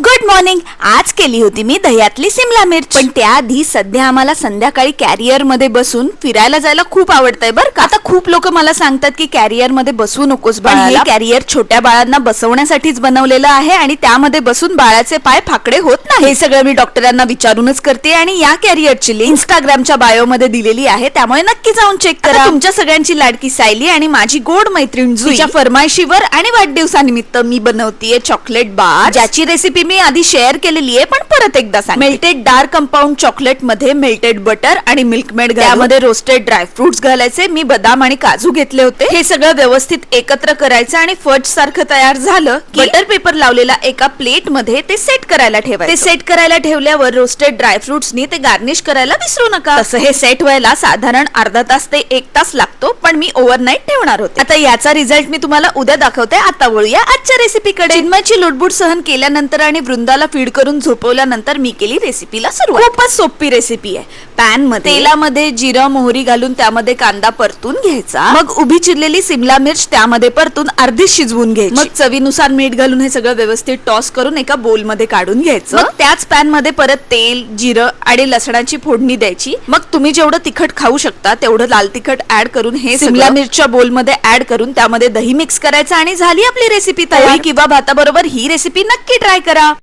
Go! Good morning आज केली होती मी दह्यातली सिमला मिर्च. पण त्याआधी सध्या आम्हाला संध्याकाळी कॅरियरमध्ये बसून फिरायला जायला खूप आवडतंय बरं का? आता खूप लोक मला सांगतात की कॅरियरमध्ये बसू नकोस बाळाला. कॅरियर छोट्या बाळांना बसवण्यासाठीच बनवलेलं आहे आणि त्यामध्ये बसून बाळाचे पाय फाकडे होत नाही हे सगळं मी डॉक्टरांना विचारूनच करते आणि या कॅरियरची लिंक इंस्टाग्रामच्या बायो मध्ये दिलेली आहे. त्यामुळे नक्की जाऊन चेक करा. तुमच्या सगळ्यांची लाडकी सायली आणि माझी गोड मैत्रीण जुईच्या फरमाईशीवर आणि वाढदिवसानिमित्त मी बनवतीये चॉकलेट बार ज्याची रेसिपी मी आधी शेअर केलेली आहे पण परत एकदा सांग मेल्टेड डार्क कंपाऊंड चॉकलेटमध्ये मेल्टेड बटर आणि मिल्क मेड त्यामध्ये रोस्टेड ड्रायफ्रुट्स घालायचे. मी बदाम आणि काजू घेतले होते. हे सगळं व्यवस्थित एकत्र करायचं आणि फज सारखं तयार झालं बटर पेपर लावलेला एका प्लेटमध्ये ते सेट करायला ठेवायचं. ते सेट करायला ठेवल्यावर रोस्टेड ड्रायफ्रुट्सनी ते गार्निश करायला विसरू नका. तसं हे सेट व्हायला साधारण अर्धा तास ते एक तास लागतो पण मी ओव्हरनाईट ठेवणार होते. आता याचा रिझल्ट मी तुम्हाला उद्या दाखवते. आता वळूया आजच्या रेसिपीकडे चिन्मयची लुडबुड सहन केल्यानंतर आणि वृंदाला फीड करून झोपवल्यानंतर मी केली रेसिपीला सुरुवात. खूपच सोपी रेसिपी आहे. पॅनमध्ये तेलामध्ये जिरं मोहरी घालून त्यामध्ये कांदा परतून घ्यायचा. मग उभी चिरलेली सिमला मिर्च त्यामध्ये परतून अर्धी शिजवून घ्यायची. मग चवीनुसार मीठ घालून हे सगळं व्यवस्थित टॉस करून एका बोलमध्ये काढून घ्यायचं. त्याच पॅनमध्ये परत तेल जिरं आणि लसणाची फोडणी द्यायची. मग तुम्ही जेवढं तिखट खाऊ शकता तेवढं लाल तिखट ऍड करून हे सिमला मिरच्या बोलमध्ये ऍड करून त्यामध्ये दही मिक्स करायचं आणि झाली आपली रेसिपी तयार. किंवा भाताबरोबर ही रेसिपी नक्की ट्राय करा.